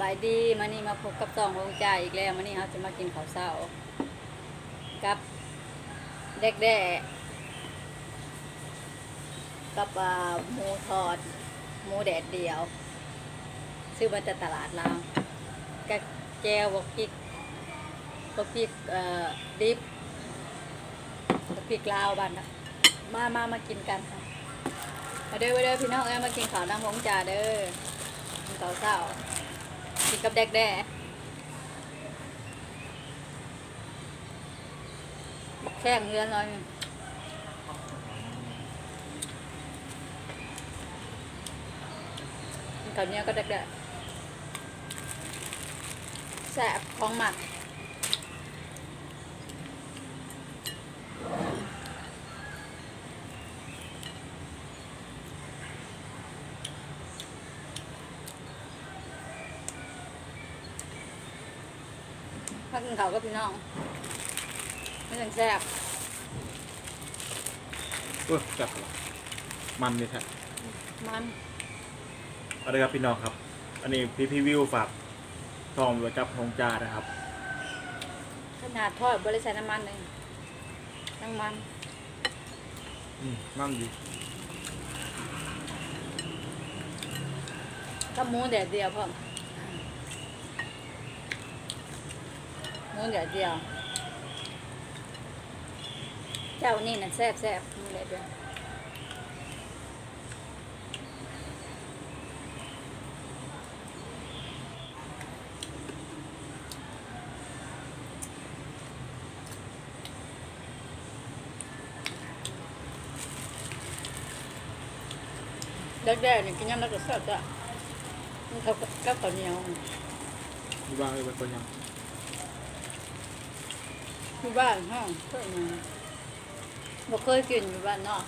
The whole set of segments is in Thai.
บายดีมานี่มาพบกับตองวงจ่ายอีกแล้วมานี่เราจะมากินข้าวเช้ากับเด็กแด่กับหมูทอดหมูแดดเดียว ซื้อมาจากตลาดลาวกับแจวกพริกบกพริกเดิบกพริกลาวบ้านนะมามามากินกันค่ะมาเด้อมาเด้อพี่น้องเอ้ยมากินข้าวน้ำหงจ่าเด้อกินข้าวเช้า กินกับแดกแด้บักแข้งเรือนเลยกินข้าวเนียก็แดกแด้แสบของหมัก ถ้ากินข้าวก็พี่น้อง ไม่ต้องแซ่บโอ้ยจับเหรอมันนี่แท้มันเอาเลยครับพี่น้องครับ อันนี้พี่พี่วิวฝากทองไว้กับทองจานะครับ ขนาดทอดบริใส่น้ำมันเลยน้ำมันอืมนั่นดีก็หมูแดดเดียวพ่อม หมูแดดเดียว เจ้านี่น่ะแซ่บแซ่บหมูแดดเดียวแดกๆนี่กินยำแล้วก็แซ่บจ้ะมันเขากับข้าวเหนียว บ้างเลยเป็นคนยัง อยู่บ้านห้องเคยมาบ่เคยกินอยู่บ้านนอก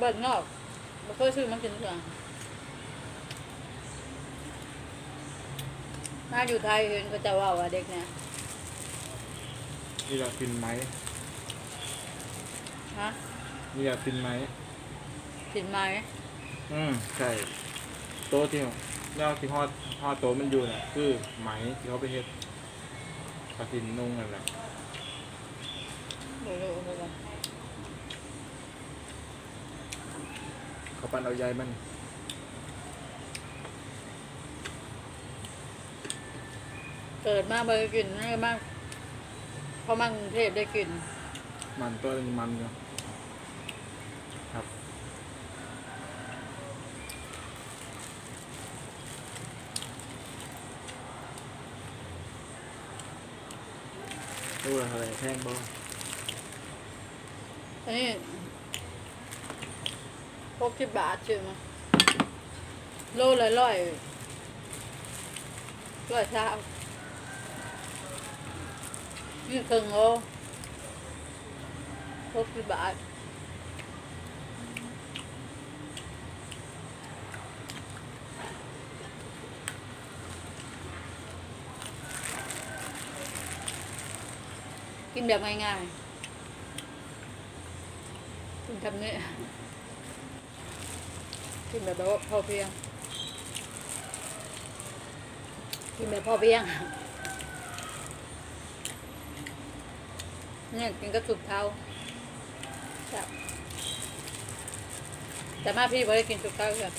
บ้านนอกบ่เคยซื้อมากินเถื่อมาอยู่ไทยเห็นก็จะว่าว่าเด็กเนี่ยนี่อยากกินไหมฮะนี่อยากกินไหมกินไหมอืมใช่โต๊ะที่ แนวที่ฮอดฮอดโต๊ะมันอยู่เนี่ยคือไหมที่เขาไปเฮ็ดกระถินนุ่งนั่นแหละบ่รู้เหมือนกันเขาปั้นเอาใยมันเกิดมาบ่ได้กินนี่มากพอมากรุงเทพได้กินมันตัวนึงมันเนาะครับ ดูอะไรแพงบ่อันนี้หกสิบบาทชื่อมาโลละร้อยร้อยเช้านี่สิบโลหกสิบบาท นแบบง่ายๆกินทำเนี่ยกินแบบว่าพอเพียงกินแบบพอเพียงเนี่ยกินก็สุกเท้าแต่มาพี่ไม่ได้กินสุกเท้าค่ะ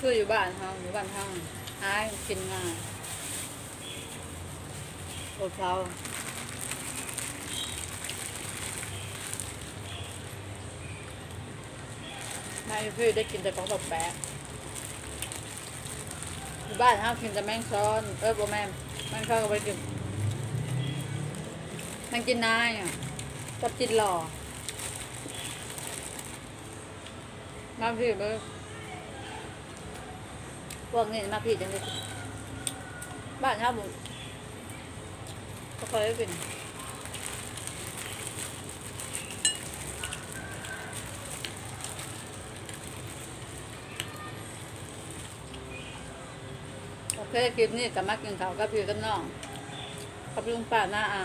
คืออยู่บ้านเฮาอยู่บ้านเฮาหากินง่าย สุกเท้านายพี่ได้กินแต่ของแบบแปลกอยู่บ้านห้ามกินแต่แมงซ้อน เออบ่แม่แมงซ้อนก็ไปกินแมงกินนายอะกับจินหล่อมาพี่เบอร์พวกนี้มาพี่จังเลยบ้านห้ามบุ ก็เคยได้กินโอเคคลิปนี้กับมากินข้าวกับพี่กับน้องกับลุงป้าหน้าอา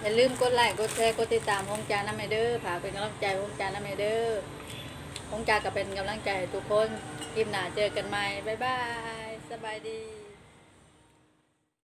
อย่าลืมกดไลค์กดแชร์กดติดตามฮงจาน้ำไมเดอร์ฝาเป็นกำลังใจฮงจาน้ำไมเดอร์ฮงจาก็เป็นกำลังใจทุกคนคลิปหน้าเจอกันใหม่บ๊ายบาย สบายดี